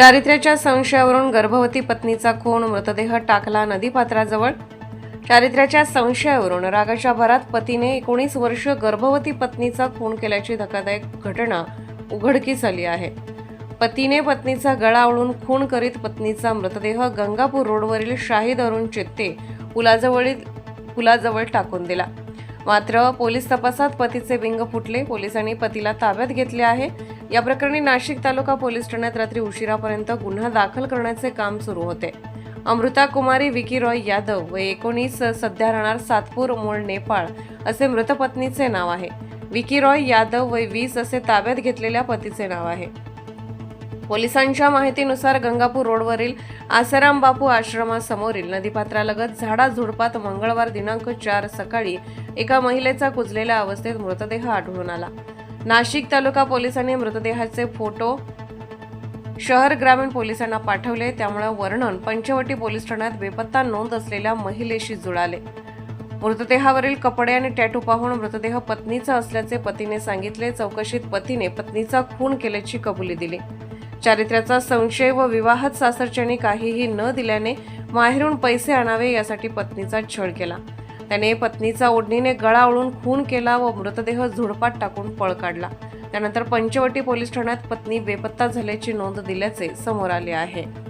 चारित्र्याच्या संशयावरून गर्भवती पत्नीचा खून मृतदेह टाकला नदीपात्राजवळ. चारित्र्याच्या संशयावरून रागाच्या भरात पतीने एकोणीस वर्ष गर्भवती पत्नीचा खून केल्याची धक्कादायक घटना उघडकीस आली आहे. पतीने पत्नीचा गळा ओळून खून करीत पत्नीचा मृतदेह गंगापूर रोडवरील शाहीद अरुण चित्ते पुलाजवळील पुलाजवळ टाकून दिला. मात्र पोलीस तपासात पतीचे बिंग फुटले. पोलिसांनी पतीला ताब्यात घेतले आहे. या प्रकरणी नाशिक तालुका पोलीस ठाण्यात रात्री उशिरापर्यंत गुन्हा दाखल करण्याचे काम सुरू होते. अमृता कुमारी विकी रॉय यादव व एकोणीस सध्या राहणार सातपूर मूळ नेपाळ असे मृत पत्नीचे नाव आहे. विकी रॉय यादव वय वीस असे ताब्यात घेतलेल्या पतीचे नाव आहे. पोलिसांच्या माहितीनुसार गंगापूर रोडवरील आसाराम बापू आश्रमासमोरील नदीपात्रालगत झाडाझुडपात मंगळवार दिनांक चार सकाळी एका महिलेचा कुजलेल्या अवस्थेत मृतदेह आढळून आला. नाशिक तालुका पोलिसांनी मृतदेहाचे फोटो शहर ग्रामीण पोलिसांना पाठवले. त्यामुळे वर्णन पंचवटी पोलीस ठाण्यात बेपत्ता नोंद असलेल्या महिलेशी जुळाले. मृतदेहावरील कपडे आणि टॅटू पाहून मृतदेह पत्नीचा असल्याचे पतीने सांगितले. चौकशीत पतीने पत्नीचा खून केल्याची कबुली दिली. चारित्र्याचा संशय व विवाहात सासरच्यानी काहीही न दिल्याने माहेरून पैसे आणावे यासाठी पत्नीचा छळ केला. त्याने पत्नीचा ओढणीने गळा ओळून खून केला व मृतदेह झुडपात टाकून पळ काढला. त्यानंतर पंचवटी पोलीस ठाण्यात पत्नी बेपत्ता झाल्याची नोंद दिल्याचे समोर आले आहे.